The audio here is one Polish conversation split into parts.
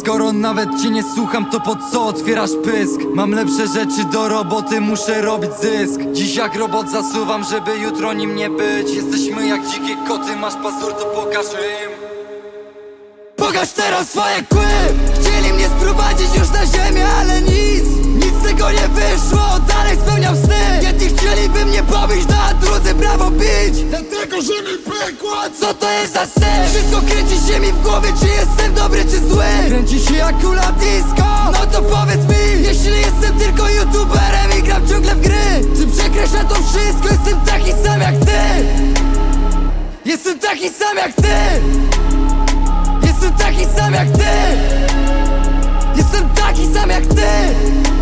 Skoro nawet cię nie słucham, to po co otwierasz pysk? Mam lepsze rzeczy do roboty, muszę robić zysk. Dziś jak robot zasuwam, żeby jutro nim nie być. Jesteśmy jak dzikie koty, masz pazur, to pokaż im. Pokaż teraz swoje kły! Chcieli mnie sprowadzić już na ziemię, ale nic brawo bić Dlatego, że mi co to jest za sen? Wszystko kręci się mi w głowie, czy jestem dobry, czy zły? Kręci się jak kula disco. No to powiedz mi, jeśli jestem tylko youtuberem i gram ciągle w gry Czy przekreśla to wszystko, jestem taki sam jak ty. Jestem taki sam jak ty. Jestem taki sam jak ty. Jestem taki sam jak ty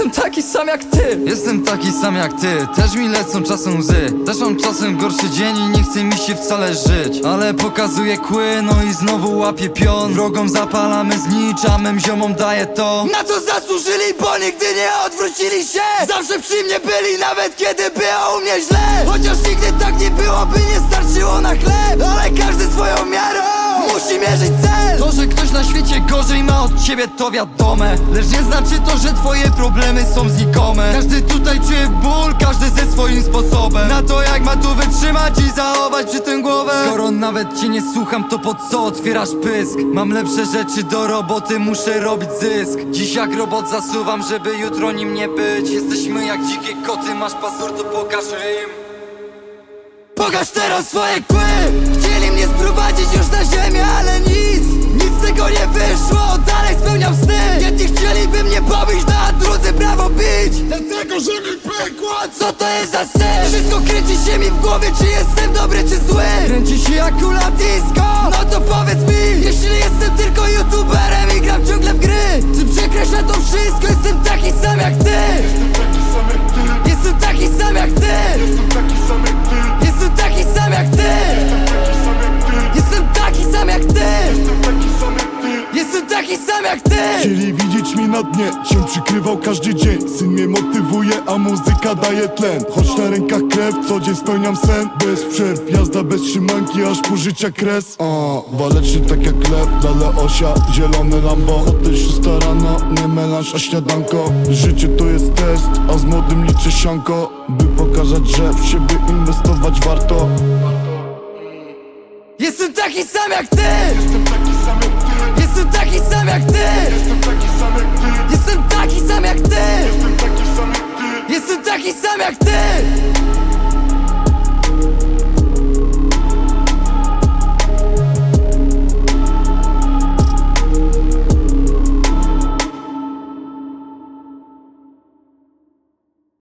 Jestem taki sam jak ty. Jestem taki sam jak ty. Też mi lecą czasem łzy. Też mam czasem gorszy dzień i nie chce mi się wcale żyć. Ale pokazuję kły, no i znowu łapię pion. Wrogom zapalamy znicz, a mym ziomom daję to. Na co zasłużyli, bo nigdy nie odwrócili się. Zawsze przy mnie byli, nawet kiedy było u mnie źle. Chociaż nigdy tak nie było, by nie starczyło na chleb. Ale każdy swoją miarą musi mierzyć cel. To, że ktoś na świecie gorzej ma od ciebie to wiadome. Lecz nie znaczy to, że twoje problemy są znikome. Każdy tutaj czuje ból, każdy ze swoim sposobem. Na to jak ma tu wytrzymać i zachować przy tym głowę. Skoro nawet cię nie słucham, to po co otwierasz pysk? Mam lepsze rzeczy do roboty, muszę robić zysk. Dziś jak robot zasuwam, żeby jutro nim nie być. Jesteśmy jak dzikie koty, masz pazur, to pokaż im. Pokaż teraz swoje kły! Chcieli mnie sprowadzić Dlatego, że mi pękło, a co to jest za sen? Wszystko kręci się mi w głowie, czy jestem dobry, czy zły Kręci się jak kula disco No to powiedz mi, jeśli jestem tylko youtuberem taki Jestem taki sam sam jak ty! Jak ty Chcieli widzieć mnie na dnie, się przykrywał każdy dzień. Syn mnie motywuje, a muzyka daje tlen. Choć na rękach krew, co dzień spełniam sen. Bez przerw, jazda bez trzymanki, aż po życia kres. O, waleczny tak jak lew, dale osia, zielony Lambo Hotel 6 rano, nie melanż, a śniadanko. Życie to jest test, a z młodym liczę sianko. By pokazać, że w siebie inwestować warto. Jestem taki sam jak ty Jestem taki sam jak ty. Jestem taki sam jak ty. Jestem taki sam jak ty. Jestem taki sam jak ty. Jestem taki sam jak ty